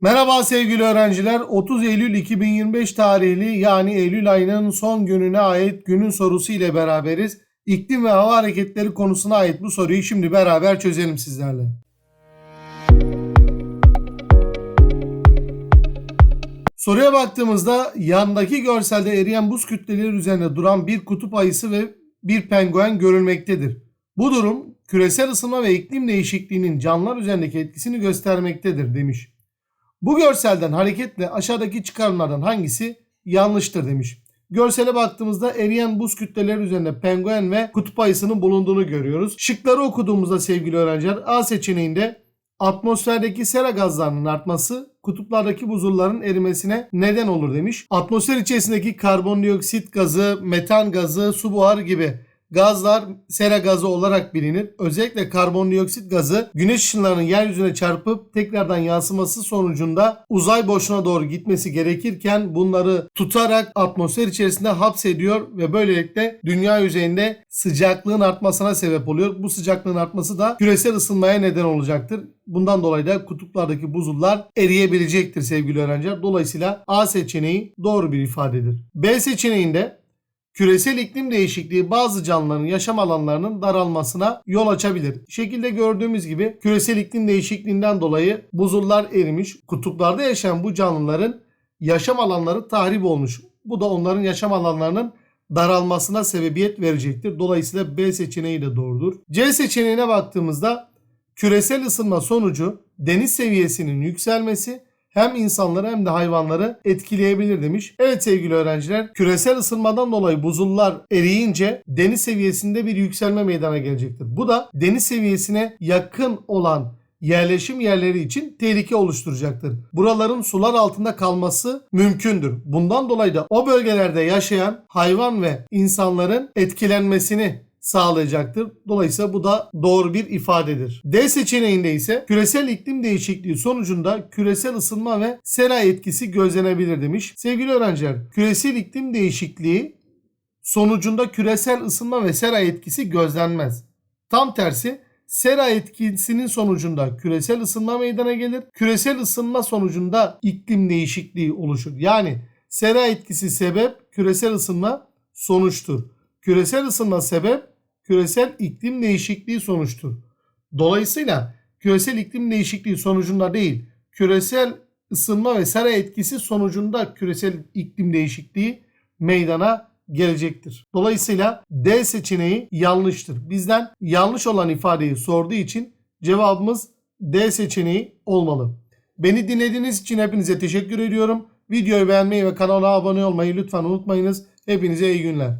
Merhaba sevgili öğrenciler. 30 Eylül 2025 tarihli yani Eylül ayının son gününe ait günün sorusu ile beraberiz. İklim ve hava hareketleri konusuna ait bu soruyu şimdi beraber çözelim sizlerle. Soruya baktığımızda yandaki görselde eriyen buz kütleleri üzerinde duran bir kutup ayısı ve bir penguen görülmektedir. Bu durum küresel ısınma ve iklim değişikliğinin canlılar üzerindeki etkisini göstermektedir demiş. Bu görselden hareketle aşağıdaki çıkarımlardan hangisi yanlıştır demiş. Görsele baktığımızda eriyen buz kütleleri üzerinde penguen ve kutup ayısının bulunduğunu görüyoruz. Şıkları okuduğumuzda sevgili öğrenciler A seçeneğinde atmosferdeki sera gazlarının artması kutuplardaki buzulların erimesine neden olur demiş. Atmosfer içerisindeki karbondioksit gazı, metan gazı, su buharı gibi gazlar sera gazı olarak bilinir. Özellikle karbondioksit gazı güneş ışınlarının yeryüzüne çarpıp tekrardan yansıması sonucunda uzay boşluğuna doğru gitmesi gerekirken bunları tutarak atmosfer içerisinde hapsediyor ve böylelikle dünya yüzeyinde sıcaklığın artmasına sebep oluyor. Bu sıcaklığın artması da küresel ısınmaya neden olacaktır. Bundan dolayı da kutuplardaki buzullar eriyebilecektir sevgili öğrenciler. Dolayısıyla A seçeneği doğru bir ifadedir. B seçeneğinde Küresel iklim değişikliği bazı canlıların yaşam alanlarının daralmasına yol açabilir. Şekilde gördüğümüz gibi küresel iklim değişikliğinden dolayı buzullar erimiş. Kutuplarda yaşayan bu canlıların yaşam alanları tahrip olmuş. Bu da onların yaşam alanlarının daralmasına sebebiyet verecektir. Dolayısıyla B seçeneği de doğrudur. C seçeneğine baktığımızda küresel ısınma sonucu deniz seviyesinin yükselmesi hem insanları hem de hayvanları etkileyebilir demiş. Evet sevgili öğrenciler küresel ısınmadan dolayı buzullar eriyince deniz seviyesinde bir yükselme meydana gelecektir. Bu da deniz seviyesine yakın olan yerleşim yerleri için tehlike oluşturacaktır. Buraların sular altında kalması mümkündür. Bundan dolayı da o bölgelerde yaşayan hayvan ve insanların etkilenmesini sağlayacaktır. Dolayısıyla bu da doğru bir ifadedir. D seçeneğinde ise küresel iklim değişikliği sonucunda küresel ısınma ve sera etkisi gözlenebilir demiş. Sevgili öğrenciler, küresel iklim değişikliği sonucunda küresel ısınma ve sera etkisi gözlenmez. Tam tersi sera etkisinin sonucunda küresel ısınma meydana gelir. Küresel ısınma sonucunda iklim değişikliği oluşur. Yani sera etkisi sebep, küresel ısınma sonuçtur. Küresel ısınma sebep, küresel iklim değişikliği sonuçtur. Dolayısıyla küresel iklim değişikliği sonucunda değil, küresel ısınma ve sera etkisi sonucunda küresel iklim değişikliği meydana gelecektir. Dolayısıyla D seçeneği yanlıştır. Bizden yanlış olan ifadeyi sorduğu için cevabımız D seçeneği olmalı. Beni dinlediğiniz için hepinize teşekkür ediyorum. Videoyu beğenmeyi ve kanala abone olmayı lütfen unutmayınız. Hepinize iyi günler.